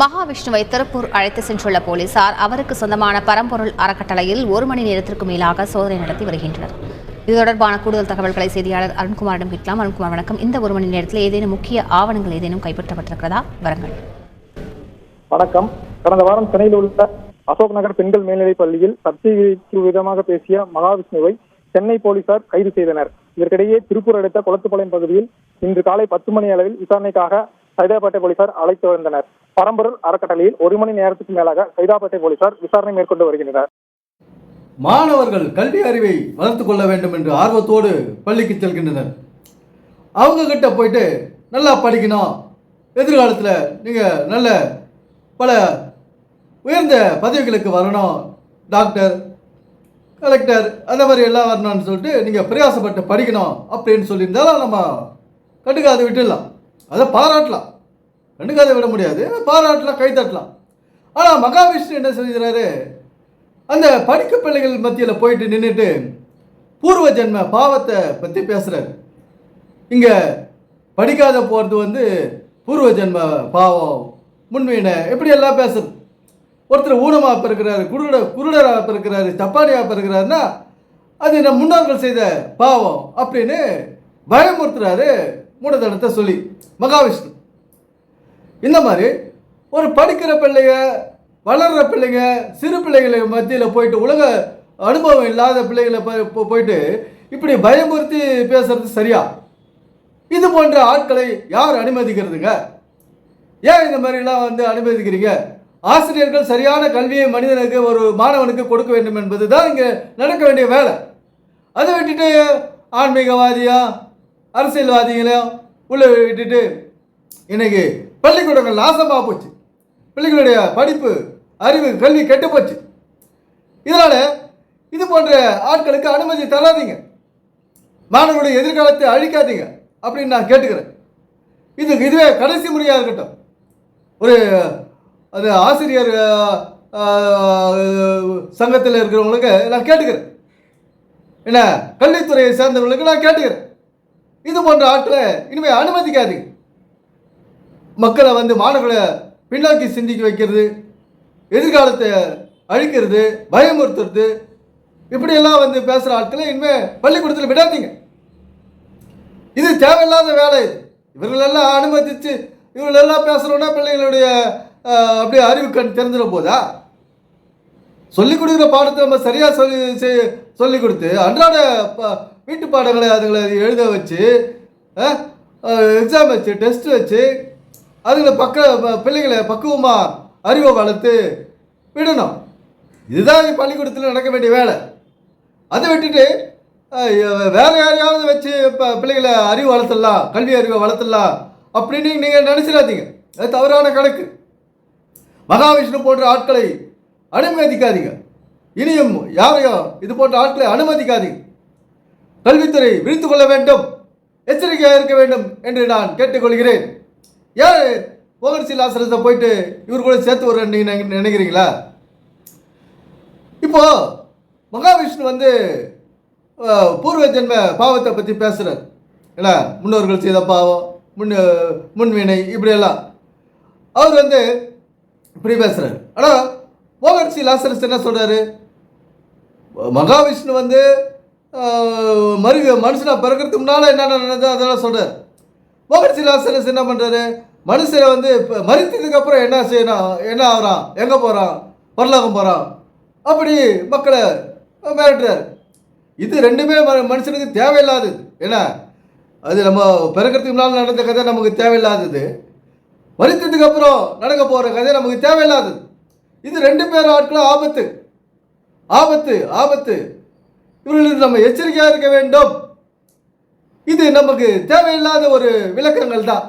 மகாவிஷ்ணுவை திருப்பூர் அழைத்து சென்றுள்ள போலீசார் அவருக்கு சொந்தமான பரம்பொருள் அறக்கட்டளையில் ஒரு மணி நேரத்திற்கு மேலாக சோதனை நடத்தி வருகின்றனர். இது தொடர்பான கூடுதல் தகவல்களை செய்தியாளர் அருண்குமாரிடம் கேட்கலாம். அருண்குமார் வணக்கம். இந்த ஒரு மணி நேரத்தில் ஏதேனும் முக்கிய ஆவணங்கள் ஏதேனும் கைப்பற்றப்பட்டிருக்கிறதா? வரங்கள். வணக்கம். கடந்த வாரம் சென்னையில் உள்ள அசோக் நகர் பெண்கள் மேல்நிலைப் பள்ளியில் சர்ச்சைக்கு விதமாக பேசிய மகாவிஷ்ணுவை சென்னை போலீசார் கைது செய்தனர். இதற்கிடையே திருப்பூர் அடுத்த குளத்துப்பாளையம் பகுதியில் இன்று காலை பத்து மணி அளவில் விசாரணைக்காக சைதாப்பேட்டை போலீசார் அழைத்து வந்தனர். பரம்பரூர் அறக்கட்டளையில் ஒரு மணி நேரத்துக்கு மேலாக சைதாப்பேட்டை போலீசார் விசாரணை மேற்கொண்டு வருகின்றனர். மாணவர்கள் கல்வி அறிவை வளர்த்து கொள்ள வேண்டும் என்று ஆர்வத்தோடு பள்ளிக்கு செல்கின்றனர். அவங்க கிட்ட போயிட்டு நல்லா படிக்கணும். எதிர்காலத்தில் நீங்கள் நல்ல பல உயர்ந்த பதவிகளுக்கு வரணும். டாக்டர் கலெக்டர் அந்த மாதிரி எல்லாம் வரணும்னு சொல்லிட்டு நீங்கள் பிரயாசப்பட்டு படிக்கணும். அப்படின்னு சொல்லியிருந்தாலும் நம்ம கண்டுக்காது விட்டுடலாம். அதை பாராட்டலாம். கண்டுக்காத விட முடியாது. பாராட்டலாம் கைத்தட்டலாம் ஆனால் மகாவிஷ்ணு என்ன சொல்கிறாரு அந்த படிக்க பிள்ளைகள் மத்தியில் போயிட்டு நின்றுட்டு பூர்வ ஜென்ம பாவத்தை பற்றி பேசுகிறாரு இங்கே படிக்காத போகிறது வந்து பூர்வ ஜென்ம பாவம் முன்வீனை இப்படி எல்லாம் பேசுறது? ஒருத்தர் ஊனமாக பிறக்கிறாரு குருட குருடராக பிறக்கிறாரு தப்பானியாக பிறக்கிறாருன்னா அது நம் முன்னோர்கள் செய்த பாவம் அப்படின்னு பயமுறுத்துறாரு மூடதனத்தை சொல்லி மகாவிஷ்ணு. இந்த மாதிரி ஒரு படிக்கிற பிள்ளைங்க வளர்கிற பிள்ளைங்க சிறு பிள்ளைகளை மத்தியில் போயிட்டு உலக அனுபவம் இல்லாத பிள்ளைகளை போயிட்டு இப்படி பயமுறுத்தி பேசுறது சரியா? இது போன்ற ஆட்களை யார் அனுமதிக்கிறதுங்க? ஏன் இந்த மாதிரிலாம் வந்து அனுமதிக்கிறீங்க? ஆசிரியர்கள் சரியான கல்வியை மனிதனுக்கு ஒரு மாணவனுக்கு கொடுக்க வேண்டும் என்பது தான் இங்கே நடக்க வேண்டிய வேலை. அதை விட்டுட்டு ஆன்மீகவாதியா அரசியல்வாதிகளையும் உள்ள விட்டுட்டு இன்னைக்கு பள்ளிக்கூடங்கள் நாசமாக போச்சு. பிள்ளைகளுடைய படிப்பு அறிவு கல்வி கெட்டு போச்சு. இதனால் இது போன்ற ஆட்களுக்கு அனுமதி தராதீங்க. மாணவர்களுடைய எதிர்காலத்தை அழிக்காதீங்க அப்படின்னு நான் கேட்டுக்கிறேன். இது இதுவே கடைசி முறையாக இருக்கட்டும். ஒரு அது ஆசிரியர் சங்கத்தில் இருக்கிறவங்களுக்கு நான் கேட்டுக்கிறேன். என்ன கல்வித்துறையை சேர்ந்தவங்களுக்கு நான் கேட்டுக்கிறேன். இது போன்ற ஆட்களை இனிமேல் அனுமதிக்காதீங்க. மக்களை வந்து மாணவர்களை பின்னோக்கி சிந்திக்க வைக்கிறது எதிர்காலத்தை அழிக்கிறது பயமுறுத்துறது. இப்படியெல்லாம் வந்து பேசுகிற ஆட்களை இனிமேல் பள்ளிக்கூடத்தில் விடாதீங்க. இது தேவையில்லாத வேலை இவர்களெல்லாம் அனுமதித்து இவர்களெல்லாம் பேசுகிறோன்னா பிள்ளைகளுடைய அப்படியே அறிவு கண் தெரிஞ்சிட போதா? சொல்லிக் கொடுக்குற பாடத்தை நம்ம சரியாக சொல்லி சொல்லி சொல்லிக் கொடுத்து அன்றாட வீட்டு பாடங்களை அதுங்களை எழுத வச்சு எக்ஸாம் வச்சு டெஸ்ட் வச்சு அதுங்களை பக்க ப- பிள்ளைகளை பக்குவமாக அறிவை வளர்த்து விடணும். இதுதான் பள்ளிக்கூடத்தில் நடக்க வேண்டிய வேலை. அதை விட்டுட்டு வேறு யாரையாவது வச்சு இப்போ பிள்ளைகளை அறிவு வளர்த்துடலாம் கல்வி அறிவை வளர்த்துடலாம் அப்படின்னு நீங்கள் நினச்சிடாதீங்க. அது தவறான கணக்கு. மகாவிஷ்ணு போன்ற ஆட்களை அனுமதிக்காதீங்க. இனியும் யாரையும் இது போன்ற ஆட்களை அனுமதிக்காதீங்க. கல்வித்துறை விழித்து கொள்ள வேண்டும். எச்சரிக்கையாக இருக்க வேண்டும் என்று நான் கேட்டுக்கொள்கிறேன். ஏன் ஓகர்சில் லாசரத்தை போயிட்டு இவர் கூட சேர்த்து வர நீங்கள் நினைக்கிறீங்களா? இப்போ மகாவிஷ்ணு வந்து பூர்வ ஜென்ம பாவத்தை பற்றி பேசுகிறார் என்ன முன்னோர்கள் செய்த பாவம் முன் முன்வினை இப்படியெல்லாம். அவர் வந்து இப்படி பேசுகிறார் ஆனால் மோகன்சி லாசரஸ் என்ன சொல்கிறாரு மகாவிஷ்ணு வந்து மருக மனுஷனாக பிறக்கிறதுக்கு முன்னால் என்னென்ன நடந்தது அதெல்லாம் சொல்கிறார் மோகன்சி லாசரஸ் என்ன பண்ணுறாரு மனுஷனை வந்து இப்போ என்ன செய்யணும் என்ன ஆகிறான்? எங்கே போகிறான் பரலோகம் போகிறான் அப்படி மக்களை மிரட்டுறாரு. இது ரெண்டுமே மனுஷனுக்கு தேவையில்லாதது. என்ன? அது நம்ம பிறக்கிறதுக்கு முன்னால் நடந்த கதை நமக்கு தேவையில்லாதது. மறித்ததுக்கு அப்புறம் நடக்க போகிற கதை நமக்கு தேவையில்லாதது. இது ரெண்டு பேர் ஆட்களும் ஆபத்து. ஆபத்து ஆபத்து. இவர்களுக்கு நம்ம எச்சரிக்கையாக இருக்க வேண்டும். இது நமக்கு தேவையில்லாத ஒரு விளக்கங்கள் தான்.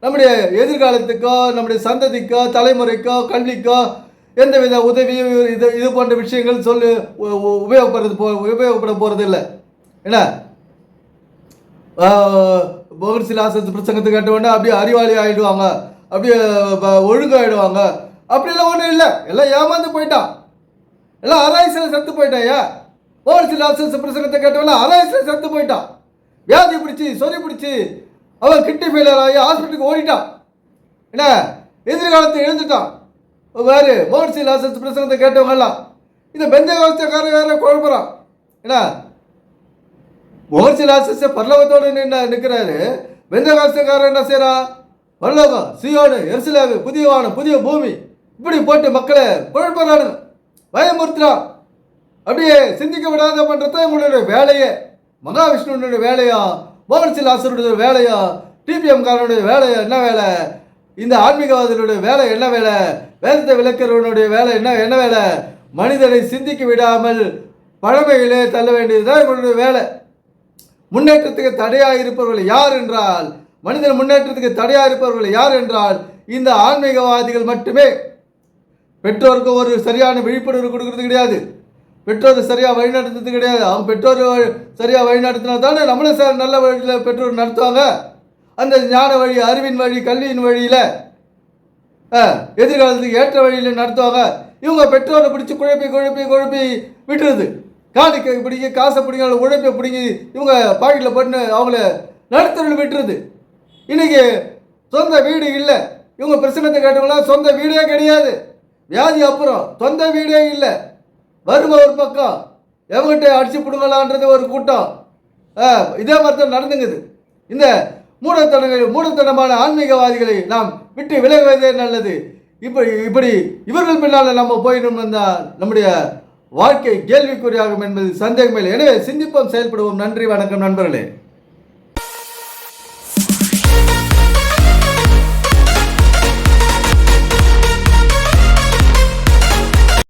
நம்முடைய எதிர்காலத்துக்கோ நம்முடைய சந்ததிக்கோ தலைமுறைக்கோ கல்விக்கோ எந்தவித உதவியும் இது இது போன்ற விஷயங்கள் சொல்லு உபயோகப்படுறது போ உபயோகப்பட போகிறது இல்லை என்ன பகர்சிலாசத்து பிரசங்கத்தை கேட்ட உடனே அப்படியே அறிவாளி ஆயிடுவாங்க. அப்படியே ப- ஒழுங்காயிடுவாங்க. அப்படிலாம் ஒன்றும் இல்லை. எல்லாம் ஏமாந்து போயிட்டான். எல்லாம் அராயசில் செத்து போயிட்டாயா ஆசிரியர் பிரசங்கத்தை கேட்டவன அராயசில் செத்து போயிட்டான். வியாதி பிடிச்சி சொறி பிடிச்சி அவன் கிட்னி ஃபெயிலியர் ஆகி ஹாஸ்பிட்டலுக்கு ஓடிட்டான். என்ன? எதிர்காலத்தை எழுந்துட்டான் வேறு மோகன்சி லாசஸ் பிரசங்கத்தை கேட்டவங்கலாம் இந்த பெந்த காலத்தைக்காரன் வேற குழப்பறான் என்ன? மோகன்சி லாசஸ் பரலோகத்தோடு நின்று நிற்கிறாரு பெந்த காலத்தைக்காரன் என்ன செய்கிறான் பரலோகம் சியோடு எரிசிலாவு புதிய வானம் புதிய பூமி. இப்படி போட்டு மக்களை குழப்பறானு பயமுறுத்துறான். அப்படியே சிந்திக்க விடாத பண்ணுறது உங்களுடைய வேலையே. மகாவிஷ்ணுனுடைய வேலையா? மோகன்சி ஆசருடைய வேலையா? டிபிஎம் காரனுடைய வேலையா? என்ன வேலை? இந்த ஆன்மீகவாதிகளுடைய வேலை என்ன வேலை? வேதத்தை விளக்கிறவனுடைய வேலை என்ன என்ன வேலை? மனிதனை சிந்திக்க விடாமல் பழமையிலே தள்ள வேண்டியதுதான் இவனுடைய வேலை. முன்னேற்றத்துக்கு தடையாக இருப்பவர்கள் யார் என்றால் மனிதன் முன்னேற்றத்துக்கு தடையாக இருப்பவர்கள் யார் என்றால் இந்த ஆன்மீகவாதிகள் மட்டுமே. பெற்றோருக்கு ஒரு சரியான விழிப்புணர்வு கொடுக்கறது கிடையாது. பெற்றோர் சரியாக வழிநடத்துறது கிடையாது. அவங்க பெற்றோர் சரியாக வழிநடத்தினா தானே நம்மளும் சார் நல்ல வழியில் பெற்றோர் நடத்துவாங்க. அந்த ஞான வழி அறிவின் வழி கல்வியின் வழியில் எதிர்காலத்துக்கு ஏற்ற வழியில் நடத்துவாங்க. இவங்க பெற்றோரை பிடிச்சி குழப்பி குழப்பி குழப்பி விட்டுருது. காணிக்கை பிடிங்கி காசை பிடிங்க உழைப்பை பிடிங்கி இவங்க பாக்கெட்டில் போட்டு அவங்கள நடத்துறது விட்டுருது. இன்னைக்கு சொந்த வீடு இல்லை. இவங்க பிரச்சனத்தை கேட்டவங்களாம் சொந்த வீடே கிடையாது. வியாதி அப்புறம் சொந்த வீடே இல்லை. வறுமை ஒரு பக்கம். எவங்கிட்ட அடிச்சு பிடுங்கலான்றது ஒரு கூட்டம். ஆ, இதே மாதிரி தான் நடந்துங்குது. இந்த மூடத்தனங்கள் மூடத்தனமான ஆன்மீகவாதிகளை நாம் விட்டு விலகுவதே நல்லது. இப்படி இப்படி இவர்கள் பின்னால் நம்ம போயிடும் இருந்தால் நம்முடைய வாழ்க்கை கேள்விக்குறியாகும் என்பது சந்தேகமில்லை. எனவே சிந்திப்போம் செயல்படுவோம். நன்றி வணக்கம் நண்பர்களே.